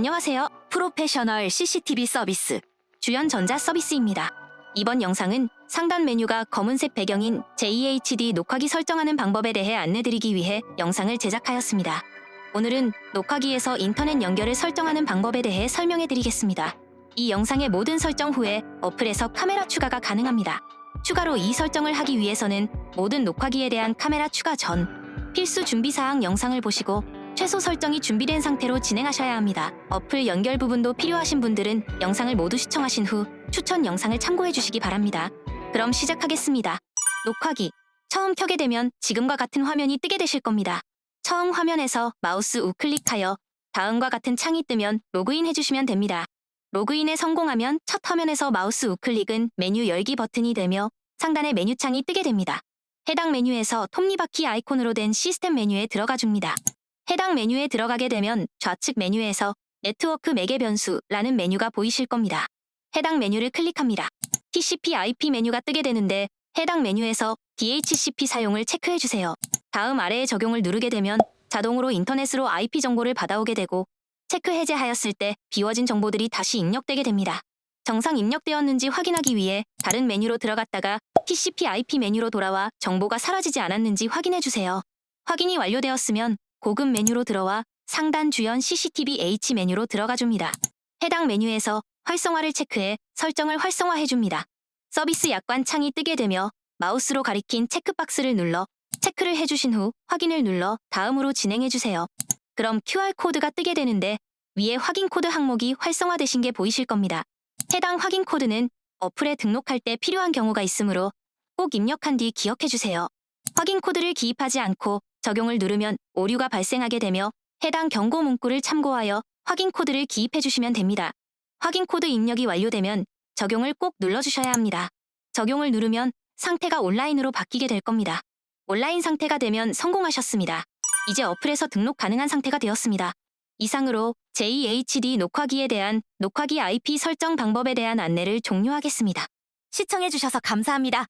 안녕하세요. 프로페셔널 CCTV 서비스 주연 전자 서비스입니다. 이번 영상은 상단 메뉴가 검은색 배경인 JHD 녹화기 설정하는 방법에 대해 안내드리기 위해 영상을 제작하였습니다. 오늘은 녹화기에서 인터넷 연결을 설정하는 방법에 대해 설명해드리겠습니다. 이 영상의 모든 설정 후에 어플에서 카메라 추가가 가능합니다. 추가로 이 설정을 하기 위해서는 모든 녹화기에 대한 카메라 추가 전 필수 준비사항 영상을 보시고 최소 설정이 준비된 상태로 진행하셔야 합니다. 어플 연결 부분도 필요하신 분들은 영상을 모두 시청하신 후 추천 영상을 참고해 주시기 바랍니다. 그럼 시작하겠습니다. 녹화기. 처음 켜게 되면 지금과 같은 화면이 뜨게 되실 겁니다. 처음 화면에서 마우스 우클릭하여 다음과 같은 창이 뜨면 로그인 해주시면 됩니다. 로그인에 성공하면 첫 화면에서 마우스 우클릭은 메뉴 열기 버튼이 되며 상단에 메뉴 창이 뜨게 됩니다. 해당 메뉴에서 톱니바퀴 아이콘으로 된 시스템 메뉴에 들어가 줍니다. 해당 메뉴에 들어가게 되면 좌측 메뉴에서 네트워크 매개 변수라는 메뉴가 보이실 겁니다. 해당 메뉴를 클릭합니다. TCP IP 메뉴가 뜨게 되는데 해당 메뉴에서 DHCP 사용을 체크해 주세요. 다음 아래의 적용을 누르게 되면 자동으로 인터넷으로 IP 정보를 받아오게 되고 체크 해제하였을 때 비워진 정보들이 다시 입력되게 됩니다. 정상 입력되었는지 확인하기 위해 다른 메뉴로 들어갔다가 TCP IP 메뉴로 돌아와 정보가 사라지지 않았는지 확인해 주세요. 확인이 완료되었으면 고급 메뉴로 들어와 상단 주연 CCTV H 메뉴로 들어가 줍니다. 해당 메뉴에서 활성화를 체크해 설정을 활성화해 줍니다. 서비스 약관 창이 뜨게 되며 마우스로 가리킨 체크박스를 눌러 체크를 해주신 후 확인을 눌러 다음으로 진행해 주세요. 그럼 QR코드가 뜨게 되는데 위에 확인 코드 항목이 활성화되신 게 보이실 겁니다. 해당 확인 코드는 어플에 등록할 때 필요한 경우가 있으므로 꼭 입력한 뒤 기억해 주세요. 확인 코드를 기입하지 않고 적용을 누르면 오류가 발생하게 되며 해당 경고 문구를 참고하여 확인 코드를 기입해 주시면 됩니다. 확인 코드 입력이 완료되면 적용을 꼭 눌러주셔야 합니다. 적용을 누르면 상태가 온라인으로 바뀌게 될 겁니다. 온라인 상태가 되면 성공하셨습니다. 이제 어플에서 등록 가능한 상태가 되었습니다. 이상으로 JHD 녹화기에 대한 녹화기 IP 설정 방법에 대한 안내를 종료하겠습니다. 시청해주셔서 감사합니다.